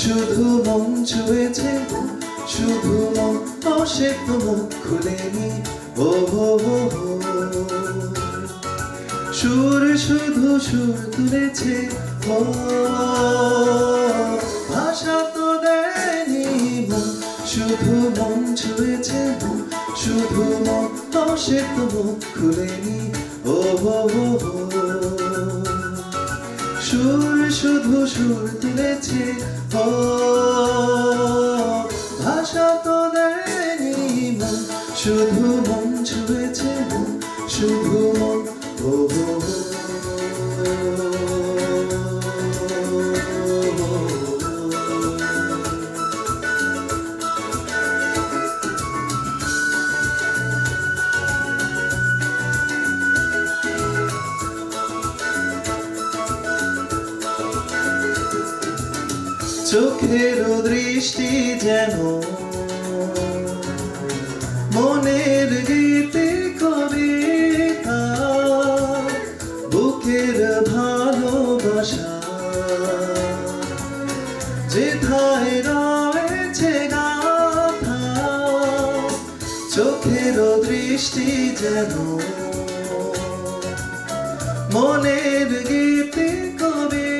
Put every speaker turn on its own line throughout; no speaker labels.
শুধু মন ছুঁয়েছে শুধু মন অসেক্ত মুখ খুলেনি ও হো হো। সুর শুধু সুর তুলেছে ও, ভাষা তো দেয়নি মন শুধু মন ছুঁয়েছে মন শুধু মন অসেক্ত মুখ খুলেনি ও হো। সুর শুধু সুর তুলেছে ও, ভাষা তো দেয়নি মন শুধু চোখের দৃষ্টি যেন মনের গীতে কবিতা বুকের ভালোবাসা। যেথায় রয়েছে গাথা, চোখের দৃষ্টি যেন মনের গীতে কবিতা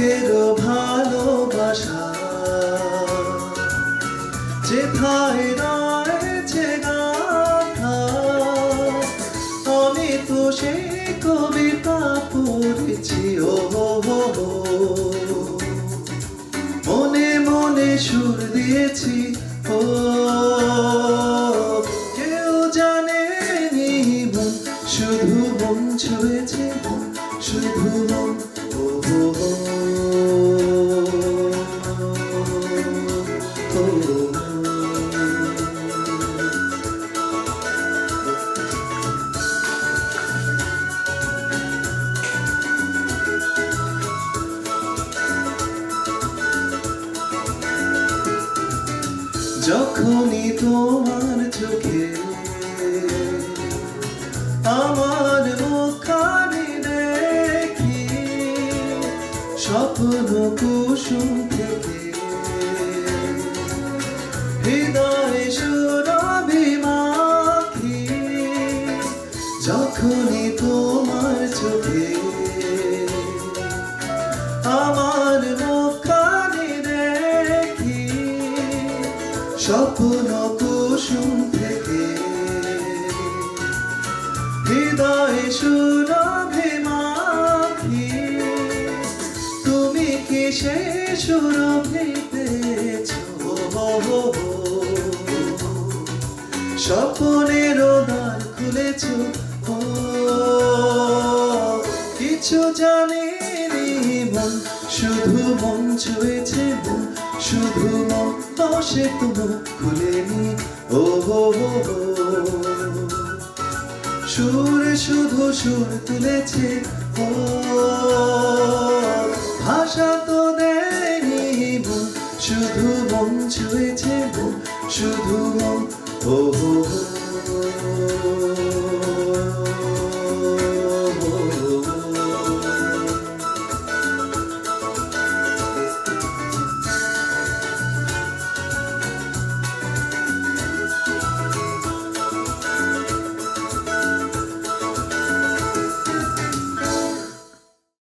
বুকের ভালোবাসা যেথায় রয়েছে গাথা আমি তো সেই কবিতা পড়েছি ও। মনে মনে সুর দিয়েছি, ও, কেউ জানেনি, শুধু মন ছুঁয়েছে যখনই তোমার চোখে আমার মুখানি দেখি, স্বপ্ন কুসুম থেকে হৃদয় সুরভি মাখি যখনই তোমার চোখে আমার মুখানি স্বপ্ন কুসুম থেকে। হৃদয় সুরভি তুমি কি সে সুরভি পেয়েছ স্বপ্নের দ্বার খুলেছ? কিছু জানিনি মন। শুধু মন ছুঁয়েছে বুক শুধু মন বসে তো মুখ খুলেনি ও হো হো সুর শুধু সুর তুলেছে। ও, ভাষা তো দেয়নি বুক শুধু মন ছুঁয়েছে বুক শুধু মন ও হো হো